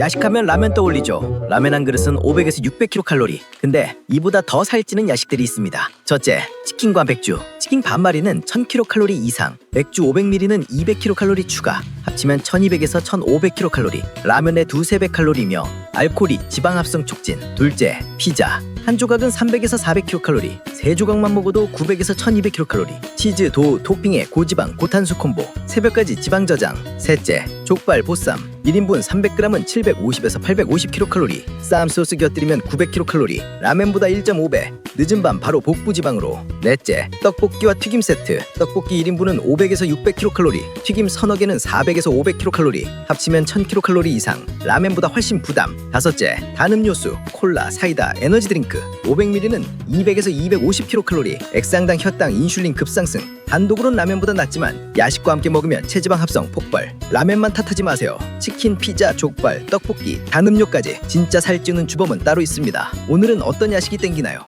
야식하면 라면 떠올리죠. 라면 한 그릇은 500에서 600kcal. 근데 이보다 더 살찌는 야식들이 있습니다. 첫째, 치킨과 맥주. 치킨 반 마리는 1000kcal 이상, 맥주 500ml는 200kcal 추가. 합치면 1200에서 1500kcal. 라면의 두세 배 칼로리며 알코올이 지방 합성 촉진. 둘째, 피자. 한 조각은 300에서 400kcal, 세 조각만 먹어도 900에서 1200kcal. 치즈, 도, 토핑의 고지방, 고탄수 콤보. 새벽까지 지방 저장. 셋째, 족발, 보쌈. 1인분 300g은 750에서 850kcal. 쌈 소스 곁들이면 900kcal. 라면보다 1.5배. 늦은 밤 바로 복부 지방으로. 넷째, 떡볶이와 튀김 세트. 떡볶이 1인분은 500에서 600kcal. 튀김 서너 개는 400에서 500kcal. 합치면 1000kcal 이상. 라면보다 훨씬 부담. 다섯째, 단 음료수, 콜라, 사이다, 에너지 드링크. 500ml는 200에서 250kcal. 액상당, 혈당, 인슐린 급상승. 단독으로는 라면보다 낫지만 야식과 함께 먹으면 체지방 합성 폭발. 라면만 탓하지 마세요. 치킨, 피자, 족발, 떡볶이, 단 음료까지 진짜 살찌우는 주범은 따로 있습니다. 오늘은 어떤 야식이 땡기나요?